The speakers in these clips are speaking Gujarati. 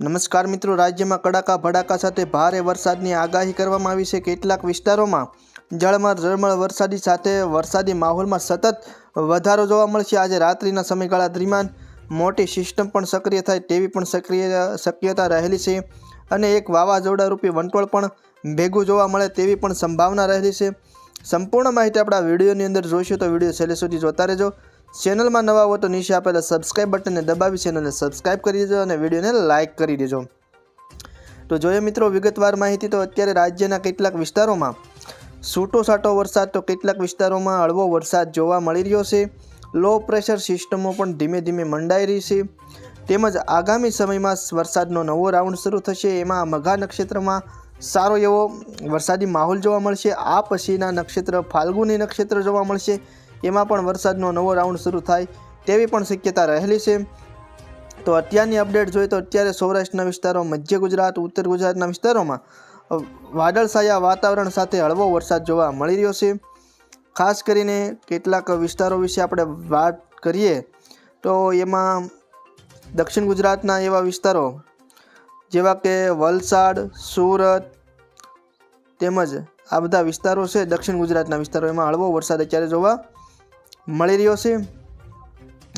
નમસ્કાર મિત્રો, રાજ્યમાં કડાકા ભડાકા સાથે ભારે વરસાદની આગાહી કરવામાં આવી છે. કેટલાક વિસ્તારોમાં જળમાં ઝળમળ વરસાદી સાથે વરસાદી માહોલમાં સતત વધારો જોવા મળશે. આજે રાત્રિના સમયગાળા દરમિયાન મોટી સિસ્ટમ પણ સક્રિય થાય તેવી પણ સક્રિય, શક્યતા રહેલી છે અને એક વાવાઝોડા રૂપી વંટોળ પણ ભેગું જોવા મળે તેવી પણ સંભાવના રહેલી છે. સંપૂર્ણ માહિતી આપણા વિડીયોની અંદર જોઈશું તો વીડિયો છેલ્લે સુધી જોતા રહેજો. ચેનલમાં નવા હો તો નીચે આપેલા સબસ્ક્રાઇબ બટનને દબાવી ચેનલને સબસ્ક્રાઇબ કરી દેજો અને વિડીયોને લાઇક કરી દેજો. તો જોઈએ મિત્રો વિગતવાર માહિતી, તો અત્યારે રાજ્યના કેટલાક વિસ્તારોમાં છૂટો છાટો વરસાદ, તો કેટલાક વિસ્તારોમાં હળવો વરસાદ જોવા મળી રહ્યો છે. લો પ્રેશર સિસ્ટમો પણ ધીમે ધીમે મંડાઈ રહી છે. તેમજ આગામી સમયમાં વરસાદનો નવો રાઉન્ડ શરૂ થશે. એમાં મઘા નક્ષત્રમાં સારો એવો વરસાદી માહોલ જોવા મળશે. આ પછીના નક્ષત્ર ફાલ્ગુની નક્ષત્ર જોવા મળશે. એમાં પણ વરસાદનો નવો રાઉન્ડ શરૂ થાય તેવી પણ શક્યતા રહેલી છે. તો અત્યારની અપડેટ જોઈએ તો અત્યારે સૌરાષ્ટ્રના વિસ્તારો મધ્ય ગુજરાત, ઉત્તર ગુજરાતના વિસ્તારોમાં વાદળછાયા વાતાવરણ સાથે હળવો વરસાદ જોવા મળી રહ્યો છે. ખાસ કરીને કેટલાક વિસ્તારો વિશે આપણે વાત કરીએ તો એમાં દક્ષિણ ગુજરાતના એવા વિસ્તારો જેવા કે વલસાડ, સુરત તેમજ આ બધા વિસ્તારો છે દક્ષિણ ગુજરાતના વિસ્તારો એમાં હળવો વરસાદ અત્યારે જોવા મળી રહ્યો છે.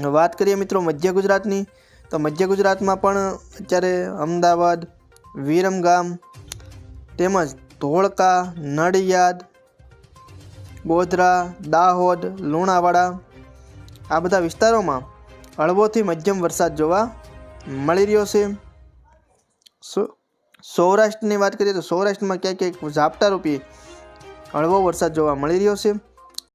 વાત કરીએ મિત્રો મધ્ય ગુજરાતની, તો મધ્ય ગુજરાતમાં પણ અત્યારે અમદાવાદ, વિરમગામ તેમજ ધોળકા, નડિયાદ, ગોધરા, દાહોદ, લુણાવાડા આ બધા વિસ્તારોમાં હળવોથી મધ્યમ વરસાદ જોવા મળી રહ્યો છે. સૌરાષ્ટ્રની વાત કરીએ તો સૌરાષ્ટ્રમાં ક્યાંક ક્યાંક ઝાપટા રૂપી હળવો વરસાદ જોવા મળી રહ્યો છે.